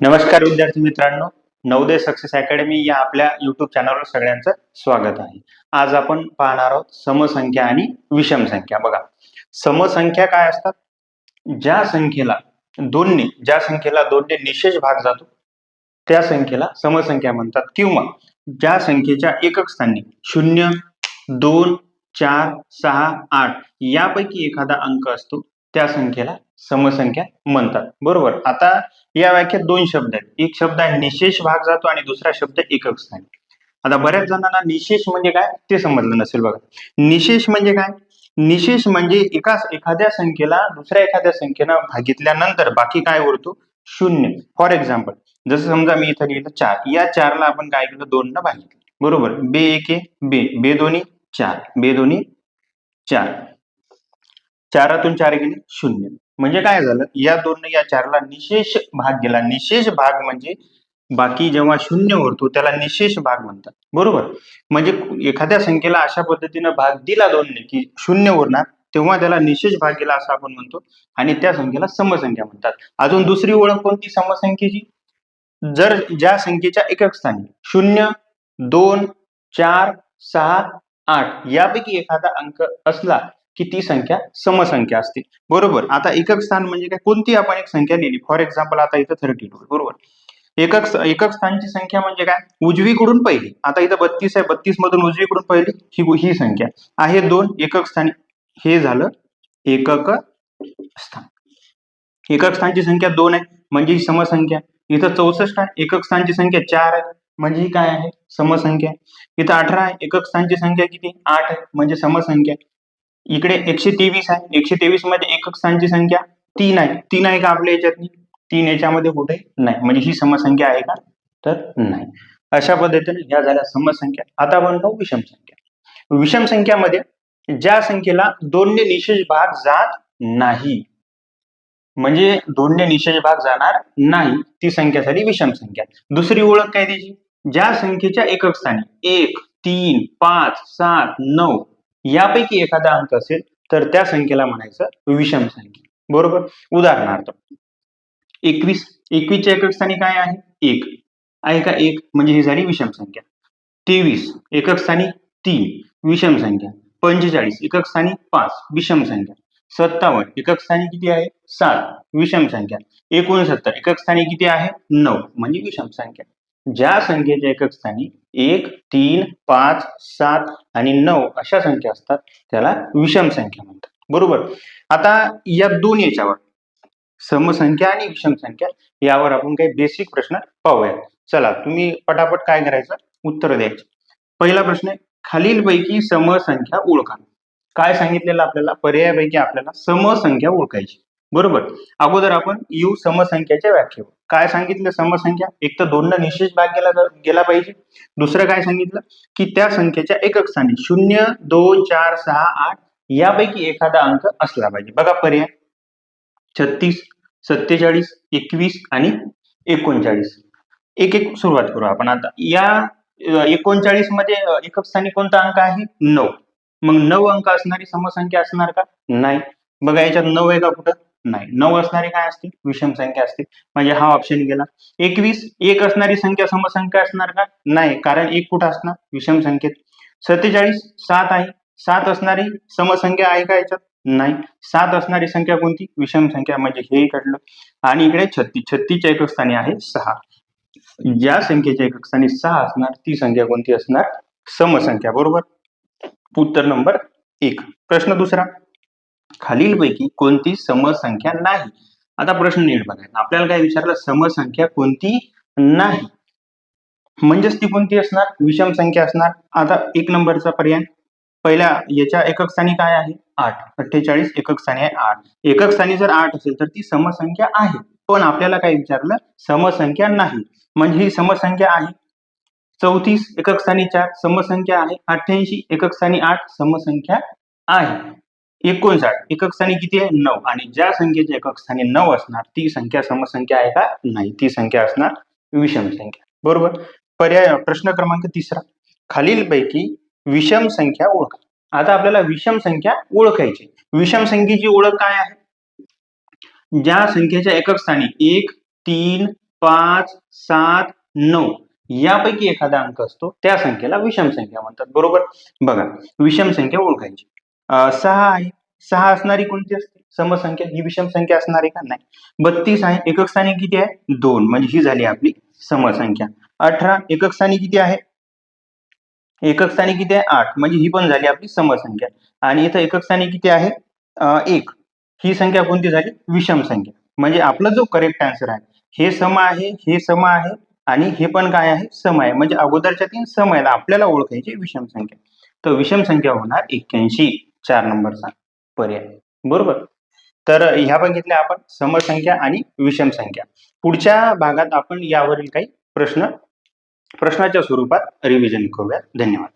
नमस्कार विद्यार्थी मित्रांनो नवदे सक्सेस अकॅडमी या आपल्या युट्यूब चॅनलवर सगळ्यांचं स्वागत आहे. आज आपण पाहणार आहोत समसंख्या आणि विषम संख्या. बघा समसंख्या काय असतात? ज्या संख्येला दोनने ज्या संख्येला दोनने निशेष भाग जातो त्या संख्येला समसंख्या म्हणतात. किंवा ज्या संख्येच्या एकक स्थानी शून्य दोन चार सहा आठ यापैकी एखादा अंक असतो त्या संख्येला समसंख्या म्हणतात. बरोबर? आता या व्याख्यात दोन शब्द आहेत. एक शब्द आहे निशेष भाग जातो आणि दुसरा शब्द एकक स्थानी. आता बऱ्याच जणांना निशेष म्हणजे काय ते समजलं नसेल बघा. निशेष म्हणजे काय? निशेष म्हणजे एका एखाद्या संख्येला दुसऱ्या एखाद्या संख्येनं भागितल्यानंतर बाकी काय उरतो? शून्य. फॉर एक्झाम्पल जसं समजा मी इथं लिहिलं चार. या चारला आपण काय केलं? दोन न भागितलं. बरोबर? बे एके बे. बे दोन्ही चार. बे दोन्ही चार. चारातून चार गेले शून्य. म्हणजे काय झालं? या दोन या चारला निशेष भाग गेला. निशेष भाग म्हणजे बाकी जेव्हा शून्य उरतो त्याला निशेष भाग म्हणतात. बरोबर? म्हणजे एखाद्या संख्येला अशा पद्धतीनं भाग दिला दोनने की शून्य उरणार तेव्हा त्याला निशेष भाग गेला असं आपण म्हणतो. आणि त्या संख्येला समसंख्या म्हणतात. अजून दुसरी ओळख कोणती समसंख्येची? जर ज्या संख्येच्या एकक स्थानी शून्य दोन चार सहा आठ यापैकी एखादा अंक असला की ती संख्या समसंख्या असते. बरोबर? आता एकक स्थान म्हणजे काय? कोणती आपण एक संख्या लिहिली फॉर एक्झाम्पल आता इथं थर्टी टू बरोबर? एकक एकक स्थानची संख्या म्हणजे काय? उजवीकडून पहिली. आता इथं बत्तीस आहे. बत्तीस मधून उजवीकडून पहिली ही ही संख्या. आहे दोन एकक स्थानी हे झालं एकक स्थान. एकक स्थानची संख्या दोन आहे. म्हणजे ही समसंख्या. इथं चौसष्ट आहे. एकक स्थानची संख्या चार आहे. म्हणजे ही काय आहे? समसंख्या. इथं अठरा आहे. एकक स्थानची संख्या किती? आठ आहे. म्हणजे समसंख्या. इकडे एकशे तेवीस आहे. एकशे तेवीसमध्ये एकक स्थानची संख्या तीन आहे. तीन आहे का आपल्या याच्यातनी तीन याच्यामध्ये कुठे? नाही. म्हणजे ही समसंख्या आहे का? तर नाही. अशा पद्धतीने ह्या झाल्या समसंख्या. आता आपण पाहू विषम संख्या. विषम संख्यामध्ये ज्या संख्येला दोनने निशेष भाग जात नाही म्हणजे दोनने निशेष भाग जाणार नाही ती संख्या झाली विषम संख्या. दुसरी ओळख काय त्याची ज्या संख्येच्या एकक स्थानी एक तीन पाच सात नऊ यापैकी एखादा अंक असेल तर त्या संख्येला म्हणायचं विषम संख्या. बरोबर? उदाहरणार्थ एकवीस एकवीसच्या एकक स्थानी काय आहे? एक. आहे का एक? म्हणजे ही झाली विषम संख्या. तेवीस एकक स्थानी तीन विषम संख्या. पंचेचाळीस एकक स्थानी पाच विषम संख्या. सत्तावन्न एकक स्थानी किती आहे? सात विषम संख्या. एकोणसत्तर एकक स्थानी किती आहे? नऊ म्हणजे विषम संख्या. ज्या संख्येच्या एकक स्थानी एक तीन पाच सात आणि नऊ अशा संख्या असतात त्याला विषम संख्या म्हणतात. बरोबर? आता या दोन याच्यावर समसंख्या आणि विषम संख्या यावर आपण काही बेसिक प्रश्न पाहूया. चला तुम्ही पटापट काय करायचं? उत्तर द्यायचं. पहिला प्रश्न आहे खालीलपैकी समसंख्या ओळखा. काय सांगितलेलं आपल्याला? पर्यायापैकी आपल्याला समसंख्या ओळखायची. बरोबर? अगोदर आपण येऊ समसंख्याच्या व्याख्येवर. काय सांगितलं? समसंख्या. एक तर दोन निशेष भाग गेला गेला पाहिजे. दुसरं काय सांगितलं? की त्या संख्येच्या एकक स्थानी शून्य दोन चार सहा आठ यापैकी एखादा अंक असला पाहिजे. बघा पर्याय. छत्तीस सत्तेचाळीस एकवीस आणि एकोणचाळीस. एक एक सुरुवात करू आपण आता. या एकोणचाळीसमध्ये एकक स्थानी कोणता अंक आहे? नऊ. मग नऊ अंक असणारी समसंख्या असणार का? नाही. बघा याच्यात नऊ आहे का कुठं? नाही. नऊ असणारी काय असतील? विषम संख्या असते म्हणजे हा ऑप्शन गेला. एकवीस एक असणारी संख्या समसंख्या असणार का? नाही कारण एक कुठं असणार? विषम संख्येत. सत्तेचाळीस सात आहे. सात असणारी समसंख्या आहे का याच्यात? नाही. सात असणारी संख्या कोणती? विषम संख्या. म्हणजे हे घडलं आणि इकडे छत्तीस छत्तीसच्या एकक स्थानी आहे सहा. ज्या संख्येच्या एकक स्थानी सहा असणार ती संख्या कोणती असणार? समसंख्या. बरोबर? उत्तर नंबर एक. प्रश्न दुसरा. खालीलपैकी कोणती समसंख्या नाही? आता प्रश्न नीट बघायचा. आपल्याला काय विचारलं? समसंख्या कोणती नाही. म्हणजेच ती कोणती असणार? विषम संख्या असणार. आता एक नंबरचा पर्याय. पहिल्या याच्या एकक स्थानी काय आहे? आठ. अठ्ठेचाळीस एकक स्थानी आहे आठ. एकक स्थानी जर आठ असेल तर ती समसंख्या आहे. पण आपल्याला काय विचारलं? समसंख्या नाही. म्हणजे ही समसंख्या आहे. चौतीस एकक स्थानी चार समसंख्या आहे. अठ्ठ्याऐंशी एकक स्थानी आठ समसंख्या आहे. एकोणसाठ. एकक स्थानी किती आहे? नऊ. आणि ज्या संख्येच्या एकक स्थानी नऊ असणार ती संख्या समसंख्या आहे का? नाही. ती संख्या असणार विषम संख्या. बरोबर? पर्याय प्रश्न क्रमांक तिसरा. खालीलपैकी विषम संख्या ओळखा. आता आपल्याला विषम संख्या ओळखायची विषम संख्येची ओळख काय आहे? ज्या संख्येच्या एकक स्थानी एक तीन पाच सात नऊ यापैकी एखादा अंक असतो त्या संख्येला विषम संख्या म्हणतात. बरोबर? बघा. विषम संख्या ओळखायची. सहा आहे. सहा असणारी कोणती असते? समसंख्या. ही विषम संख्या असणार आहे का? नाही. बत्तीस आहे. एकक स्थानी किती आहे? दोन. म्हणजे ही झाली आपली समसंख्या. अठरा. एकक स्थानी किती आहे? एकक स्थानी किती आहे? आठ. म्हणजे ही पण झाली आपली समसंख्या. आणि इथं एकक स्थानी किती आहे? एक. ही संख्या कोणती झाली? विषम संख्या. म्हणजे आपला जो करेक्ट आन्सर आहे हे सम आहे हे सम आहे आणि हे पण काय आहे? सम आहे. म्हणजे अगोदरच्या तीन सम आहेत. आपल्याला ओळखायची विषम संख्या. तर विषम संख्या होणार एक्क्याऐंशी. चार नंबरचा पर्याय. बरोबर? तर ह्या बघितल्या आपण. समसंख्या आणि विषम संख्या. पुढच्या भागात आपण यावरील काही प्रश्न प्रश्नाच्या स्वरूपात रिव्हिजन करूया धन्यवाद.